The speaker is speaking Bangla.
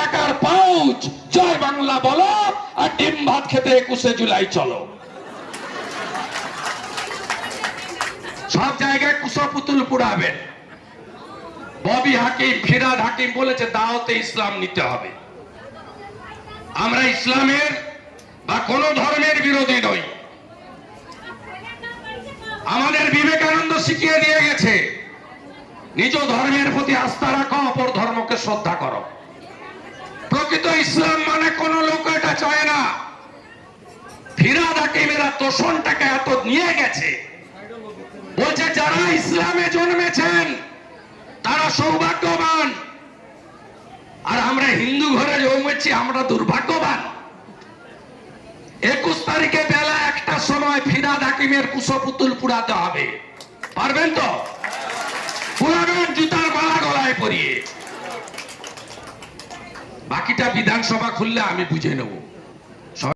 টাকার পাউচ। জয় বাংলা বলো, আর ডিম ভাত খেতে একুশে জুলাই চলো। সব জায়গায় কুশপুতুল পুরাবেন ববি হাকিম, ফিরাদ হাকিম বলেছে দাওতে ইসলাম নিতে হবে। আমরা ইসলামের বা কোন ধর্মের বিরোধী নই। আমাদের বিবেকানন্দ শিখিয়ে দিয়ে গেছে, নিজ ধর্মের প্রতি আস্থা রাখো, অপর ধর্মকে শ্রদ্ধা করো। প্রকৃত ইসলাম মানে কোন লোক এটা চায় না। ফিরাদ তোষণটাকে এত নিয়ে গেছে। বলছে, যারা ইসলামে জন্মেছেন, তারা সৌভাগ্যবান। আর আমরা হিন্দু ঘরে জন্মেছি, আমরা দুর্ভাগ্যবান। একুশ তারিখে বেলা একটা সময় ফিরাদ হাকিমের কুশপুতুল পুরাতে হবে। পারবেন তো? বাকিটা বিধানসভা খুললে আমি বুঝে নেব।